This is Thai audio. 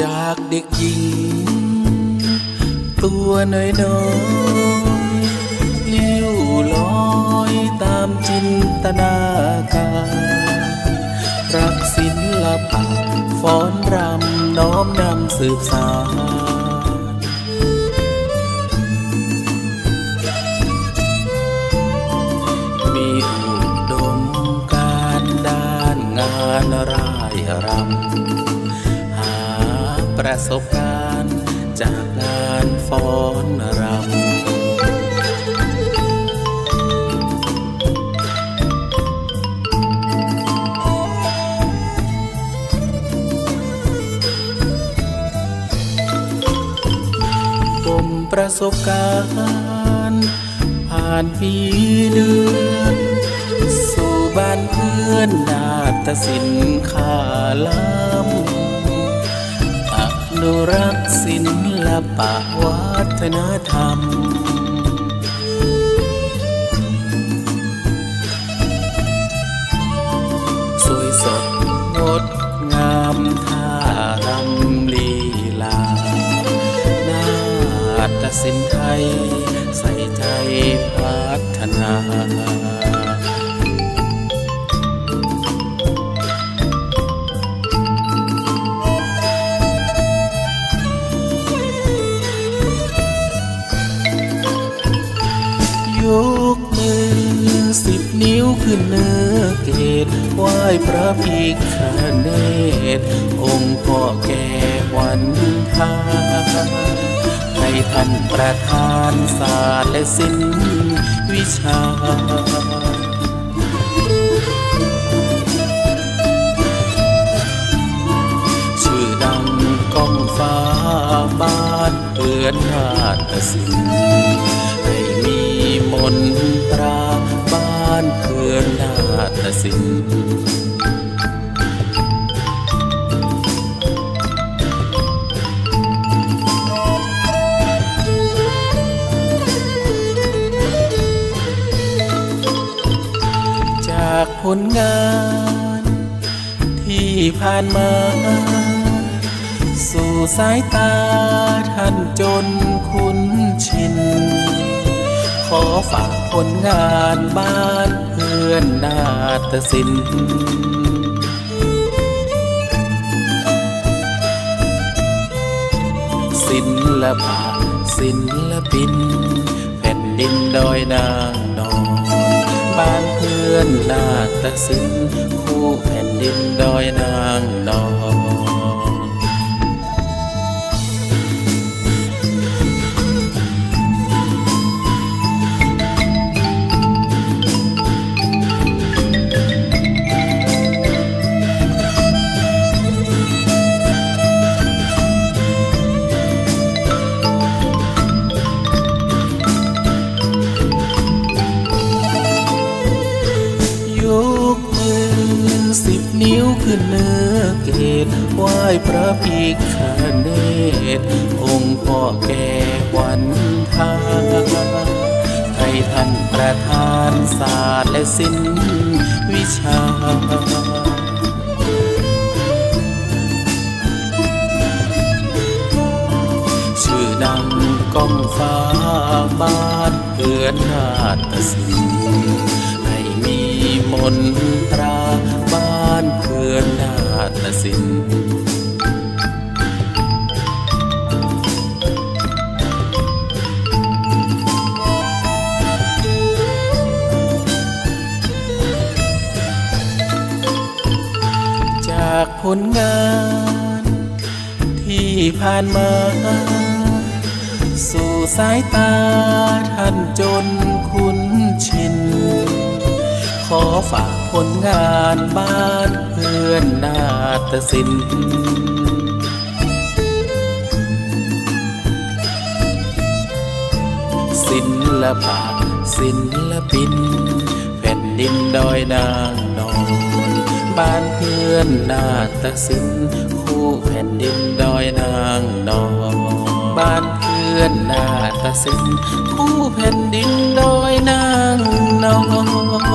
จากเด็กหญิง ตัวน้อยน้อยลิ้วลอยตามจินตนาการรักศิลปะฟ้อนรำน้อมนำสืบสาน ประสบการณ์จากงานฟ้อนรำบ่มประสบการณ์ ผ่านปีเดือน สู่บ้านเพื่อนนาฏศิลป์ขาล้ำอ นุรักษ์ศิลปะวัฒนธรรม สวยสดงดงามท่ารำลีลา นาฏศิลป์ไทย ใส่ใจพัฒนา นิ้วขึ้นเนื้อเกตไหว้พระพิคเนตองค์พ่อแก่วันทาให้ท่านประทานศาสตร์และศิลป์วิชาชื่อดังก้องฟ้าบ้านเอือนนาฏศิลป์ ฏศิลป์จากผลงาน ที่ผ่านมา สู่สายตาท่านจนคุ้นชิน ขอฝากผลงานบ้าน เพื่อนนาฏศิลป์ศิลปะศิลปิน แผ่นดินดอยนางนอน บ้านเพื่อนนาฏศิลป์คู่แผ่นดินดอยนางนอน ไหว้พระพิคเนตองค์พ่อแก่วันทาให้ท่านประทานศาสตร์และศิลป์วิชาชื่อดังก้องฟ้าบ้านเอือนนาฏศิลป์ให้มีมนตรา ผลงาน ที่ผ่านมา สู่สายตาท่านจนคุ้นชิน ขอฝากผลงานบ้านเพื่อนนาฏศิลป์ศิลปะศิลปิน แผ่นดินดอยนางนอน บ้านเพื่อนนาตะสินคู่แผ่นดินดอยนางนอนบ้านเพื่อนนาตะสินคู่แผ่นดินดอยนางนอน